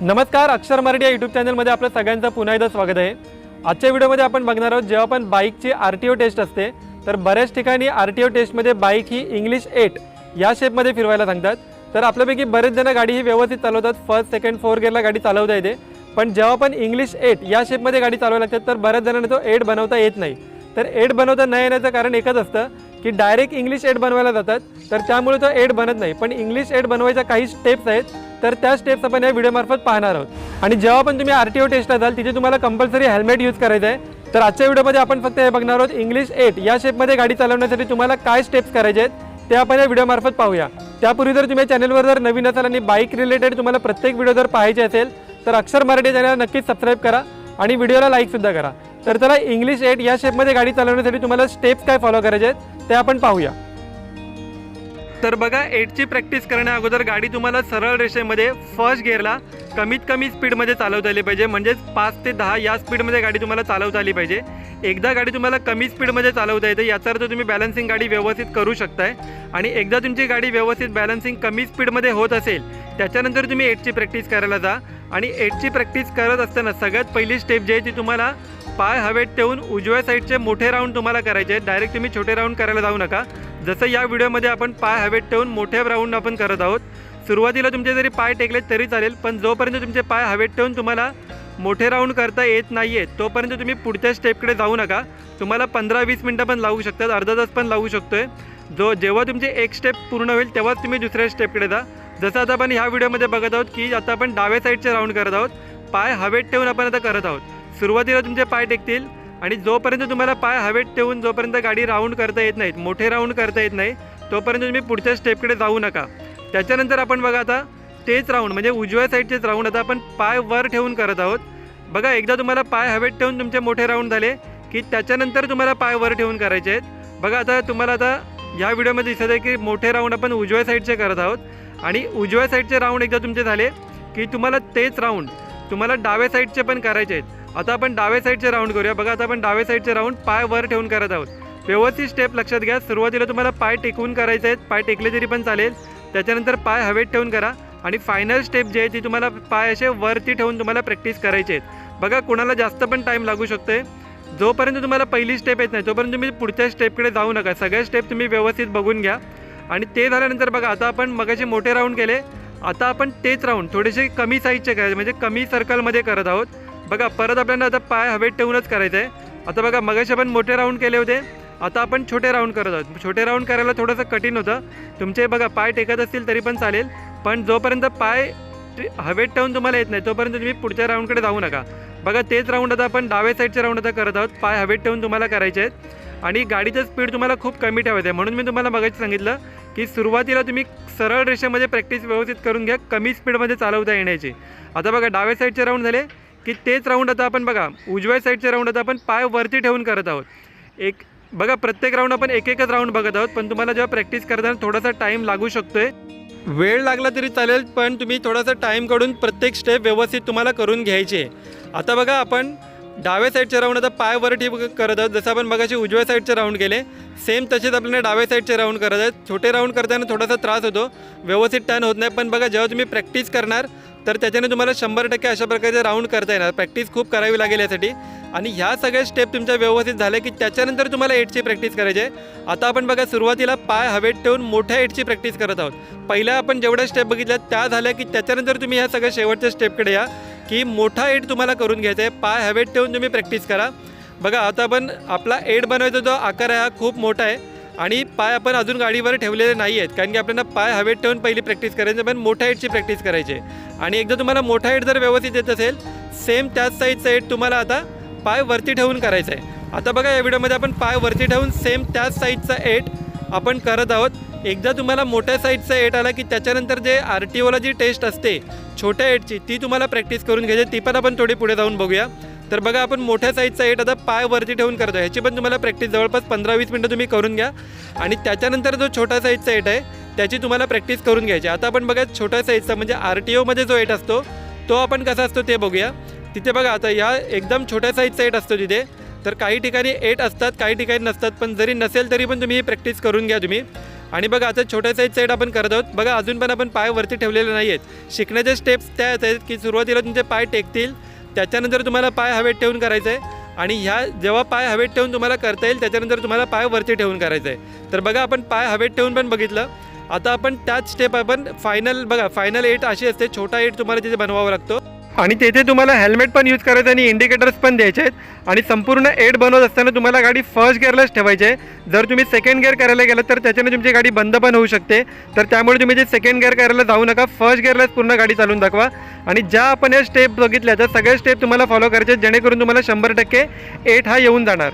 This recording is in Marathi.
नमस्कार अक्षर मराठी या यूट्यूब चॅनलमध्ये आपलं सगळ्यांचं पुन्हा एकदा स्वागत आहे. आजच्या व्हिडिओमध्ये आपण बघणार आहोत जेव्हा पण बाईकची आर टी ओ टेस्ट असते तर बऱ्याच ठिकाणी आर टी ओ टेस्टमध्ये बाईक ही इंग्लिश एट या शेपमध्ये फिरवायला सांगतात. तर आपल्यापैकी बरेच जण गाडी ही व्यवस्थित चालवतात. फर्स्ट सेकंड फोर गिअरला गाडी चालवता येते. पण जेव्हा पण इंग्लिश एट या शेपमध्ये गाडी चालवायला लागतात तर बऱ्याच जणांना तो एट बनवता येत नाही. तर एट बनवता न येण्याचं कारण एकच असतं की डायरेक्ट इंग्लिश एड बनवायला जातात. तर त्यामुळे तो एड बनत नाही. पण इंग्लिश एड बनवायच्या काही स्टेप्स आहेत. तर त्या स्टेप्स आपण या व्हिडिओमार्फत पाहणार आहोत. आणि जेव्हा पण तुम्ही आर टी ओ टेस्टला जाल तिथे तुम्हाला कंपल्सरी हेल्मेट यूज करायचं आहे. तर आजच्या व्हिडिओमध्ये आपण फक्त हे बघणार आहोत इंग्लिश एट या शेपमध्ये गाडी चालवण्यासाठी तुम्हाला काय स्टेप्स करायचे आहेत ते आपण या व्हिडिओमार्फत पाहूया. त्यापूर्वी जर तुम्ही चॅनलवर जर नवीन असाल आणि बाईक रिलेटेड तुम्हाला प्रत्येक व्हिडिओ जर पाहायचे असेल तर अक्षर मराठी चॅनल नक्कीच सबस्क्राईब करा आणि व्हिडिओला लाईकसुद्धा करा. तर त्याला इंग्लिश एट या शेपमध्ये गाडी चालवण्यासाठी तुम्हाला स्टेप्स काय फॉलो करायचे आहेत ते आपण पाहूया. तर बघा एटची प्रॅक्टिस करण्या अगोदर गाडी तुम्हाला सरळ रेषेमध्ये फर्स्ट गिअरला कमीत कमी स्पीडमध्ये चालवता आली पाहिजे. म्हणजेच पाच ते दहा या स्पीडमध्ये गाडी तुम्हाला चालवता आली पाहिजे. एकदा गाडी तुम्हाला कमी स्पीडमध्ये चालवता येते याचा अर्थ तुम्ही बॅलन्सिंग गाडी व्यवस्थित करू शकताय. आणि एकदा तुमची गाडी व्यवस्थित बॅलन्सिंग कमी स्पीडमध्ये होत असेल त्याच्यानंतर तुम्ही एटची प्रॅक्टिस करायला जा. आणि एटची प्रॅक्टिस करत असताना सगळ्यात पहिली स्टेप जी आहे ती तुम्हाला पाय हवेत ठेवून उजव्या साईडचे मोठे राऊंड तुम्हाला करायचे आहेत. डायरेक्ट तुम्ही छोटे राऊंड करायला जाऊ नका. जसं या व्हिडिओमध्ये आपण पाय हवेत ठेवून मोठे राऊंड आपण करत आहोत सुरुवातीला तुमचे जरी पाय टेकले तरी चालेल पण जोपर्यंत तुमचे पाय हवेत ठेवून तुम्हाला मोठे राऊंड करता येत नाही आहेत तोपर्यंत तुम्ही पुढच्या स्टेपकडे जाऊ नका. तुम्हाला पंधरा वीस मिनटं पण लावू शकतात अर्धा तास पण लावू आहे जो जेव्हा तुमची एक स्टेप पूर्ण होईल तेव्हाच तुम्ही दुसऱ्या स्टेपकडे जा. जसं आता आपण ह्या व्हिडिओमध्ये बघत आहोत की आता आपण डाव्या साईडचे राऊंड करत आहोत. पाय हवेत ठेवून आपण आता करत आहोत. सुरुवातीला तुमचे पाय टेकतील आणि जोपर्यंत तुम्हाला पाय हवेत ठेवून जोपर्यंत गाडी राऊंड करता येत नाहीत मोठे राऊंड करता येत नाही तोपर्यंत तुम्ही पुढच्या स्टेपकडे जाऊ नका. त्याच्यानंतर आपण बघा आता तेच राऊंड म्हणजे उजव्या साईडचेच राऊंड आता आपण पाय वर ठेवून करत आहोत. बघा एकदा तुम्हाला पाय हवेत ठेवून तुमचे मोठे राऊंड झाले की त्याच्यानंतर तुम्हाला पाय वर ठेवून करायचे आहेत. बघा आता तुम्हाला आता या व्हिडिओमध्ये दिसत आहे की मोठे राऊंड आपण उजव्या साईडचे करत आहोत. आणि उजव्या साईडचे राऊंड एकदा तुमचे झाले की तुम्हाला तेच राऊंड तुम्हाला डाव्या साईडचे पण करायचे आहेत. आता आपण डाव्या साईडचे राऊंड करूया. बघा आता आपण डाव्या साईडचे राऊंड पाय वर ठेवून करत आहोत. व्यवस्थित स्टेप लक्षात घ्या. सुरुवातीला तुम्हाला पाय टेकवून करायचे आहेत. पाय टेकले तरी पण चालेल. त्याच्यानंतर पाय हवेत ठेवून करा. आणि फायनल स्टेप जे आहे ती तुम्हाला पाय असे वरती ठेवून तुम्हाला प्रॅक्टिस करायचे आहेत. बघा कोणाला जास्त पण टाईम लागू शकतो जोपर्यंत तुम्हाला पहिली स्टेप येत नाही तोपर्यंत तुम्ही पुढच्या स्टेपकडे जाऊ नका. सगळ्या स्टेप तुम्ही व्यवस्थित बघून घ्या. आणि ते झाल्यानंतर बघा आता आपण मगाचे मोठे राऊंड केले. आता आपण तेच राऊंड थोडेसे कमी साईजचे करायचे म्हणजे कमी सर्कलमध्ये करत आहोत. बघा परत आपल्याला आता पाय हवेत ठेवूनच करायचं आहे आता बघा मगाशी आपण मोठे राऊंड केले होते. आता आपण छोटे राऊंड करत आहोत. छोटे राऊंड करायला थोडंसं कठीण होतं. तुमचे बघा पाय टेकत असतील तरी पण चालेल. पण जोपर्यंत पाय हवेत ठेवून तुम्हाला येत नाही तोपर्यंत तुम्ही पुढच्या राऊंडकडे जाऊ नका. बघा तेच राऊंड आता आपण डाव्या साईडचे राऊंड आता करत आहोत. पाय हवेत ठेवून तुम्हाला करायचे आहेत. आणि गाडीचं स्पीड तुम्हाला खूप कमी ठेवायचं आहे म्हणून मी तुम्हाला मगाशी सांगितलं की सुरुवातीला तुम्ही सरळ रेषेमध्ये प्रॅक्टिस व्यवस्थित करून घ्या कमी स्पीडमध्ये चालवता येण्याची. आता बघा डाव्या साईडचे राऊंड झाले की तेच राऊंड आता आपण बघा उजव्या साईडचे राऊंड आता आपण पाय वरती ठेवून करत आहोत. एक बघा प्रत्येक राऊंड आपण एक एकच राऊंड बघत आहोत पण तुम्हाला जेव्हा प्रॅक्टिस करताना थोडासा टाईम लागू शकतोय वेळ लागला तरी चालेल पण तुम्ही थोडासा टाईम काढून प्रत्येक स्टेप व्यवस्थित तुम्हाला करून घ्यायची. आहे आता बघा आपण डाव्या साईडचे राऊंड आता पाय वर ठेव करत आहोत. जसं आपण बघाशी उजव्या साईडचे राऊंड केले सेम तसेच आपल्याला डाव्या साईडचे राऊंड करत आहेत. छोटे राऊंड करताना थोडासा त्रास होतो. व्यवस्थित टर्न होत नाही. पण बघा जेव्हा तुम्ही प्रॅक्टिस करणार तर त्याच्याने तुम्हाला शंभर टक्के अशा प्रकारचे राऊंड करता येणार. प्रॅक्टिस खूप करावी लागेल यासाठी. आणि ह्या सगळ्या स्टेप तुमच्या व्यवस्थित झाल्या की त्याच्यानंतर तुम्हाला एटची प्रॅक्टिस करायची आहे. आता आपण बघा सुरुवातीला पाय हवेत ठेवून मोठ्या एटची प्रॅक्टिस करत आहोत. पहिल्या आपण जेवढ्या स्टेप बघितल्या त्या झाल्या की त्याच्यानंतर तुम्ही ह्या सगळ्या शेवटच्या स्टेपकडे या की मोठा एट तुम्हाला करून घ्यायचा आहे. पाय हवेत ठेवून तुम्ही प्रॅक्टिस करा. बघा आता आपण आपला एट बनवायचा जो आकार आहे हा खूप मोठा आहे. आणि पाय आपण अजून गाडीवर ठेवलेले नाही आहेत कारण की आपल्याला पाय हवेत ठेवून पहिली प्रॅक्टिस करायची पण मोठ्या हाईटची प्रॅक्टिस करायची. आहे आणि एकदा तुम्हाला मोठा हाईट जर व्यवस्थित येत असेल सेम त्याच साईजचा एट तुम्हाला आता पाय वरती ठेवून करायचा आहे. आता बघा या व्हिडिओमध्ये आपण पाय वरती ठेवून सेम त्याच साईजचा एट आपण करत आहोत. एकदा तुम्हाला मोठ्या साईजचा एट आला की त्याच्यानंतर जे आर टी ओला जी टेस्ट असते छोट्या एटची ती तुम्हाला प्रॅक्टिस करून घ्यायची ती पण आपण थोडी पुढे जाऊन बघूया. तर बघा आपण मोठ्या साईजचा एट आता पाय वरती ठेवून करतो ह्याची पण तुम्हाला प्रॅक्टिस जवळपास पंधरा वीस मिनटं तुम्ही करून घ्या. आणि त्याच्यानंतर जो छोटा साईजचा एट आहे त्याची तुम्हाला प्रॅक्टिस करून घ्यायची. आता आपण बघा छोट्या साईजचा म्हणजे आर टी ओमध्ये जो एट असतो तो आपण कसा असतो ते बघूया. तिथे बघा आता ह्या एकदम छोट्या साईजचा एट असतो तिथे. तर काही ठिकाणी एट असतात काही ठिकाणी नसतात. पण जरी नसेल तरी पण तुम्ही ही प्रॅक्टिस करून घ्या तुम्ही. आणि बघा आता छोट्या साईज एट आपण करत आहोत. बघा अजून पण आपण पाय वरती ठेवलेले नाही आहेत शिकण्याच्या स्टेप्स त्या आहेत की सुरुवातीला तुमचे पाय टेकतील. त्याच्यानंतर तुम्हाला पाय हवेत ठेवून करायचं आहे आणि ह्या जेव्हा पाय हवेत ठेवून तुम्हाला करता येईल त्याच्यानंतर तुम्हाला पाय वरती ठेवून करायचं आहे तर बघा आपण पाय हवेत ठेवून पण बघितलं. आता आपण त्याच स्टेप आपण फायनल बघा फायनल एट अशी असते. छोटा एट तुम्हाला तिथे बनवावा लागतो. आणि तेथे तुम्हाला हेल्मेट पण यूज करायचं आणि इंडिकेटर्स पण द्यायचे आहेत. आणि संपूर्ण एड बनवत असताना तुम्हाला गाडी फर्स्ट गिअरलाच ठेवायची आहे. जर तुम्ही सेकंड गिअर करायला गेलं तर त्याच्याने तुमची गाडी बंद पण होऊ शकते. तर त्यामुळे तुम्ही जे सेकंड गिअर करायला जाऊ नका फर्स्ट गिअरलाच पूर्ण गाडी चालवून दाखवा. आणि ज्या आपण या स्टेप बघितल्या त्या सगळ्या स्टेप तुम्हाला फॉलो करायचे जेणेकरून तुम्हाला शंभर टक्के एट हा येऊन जाणार.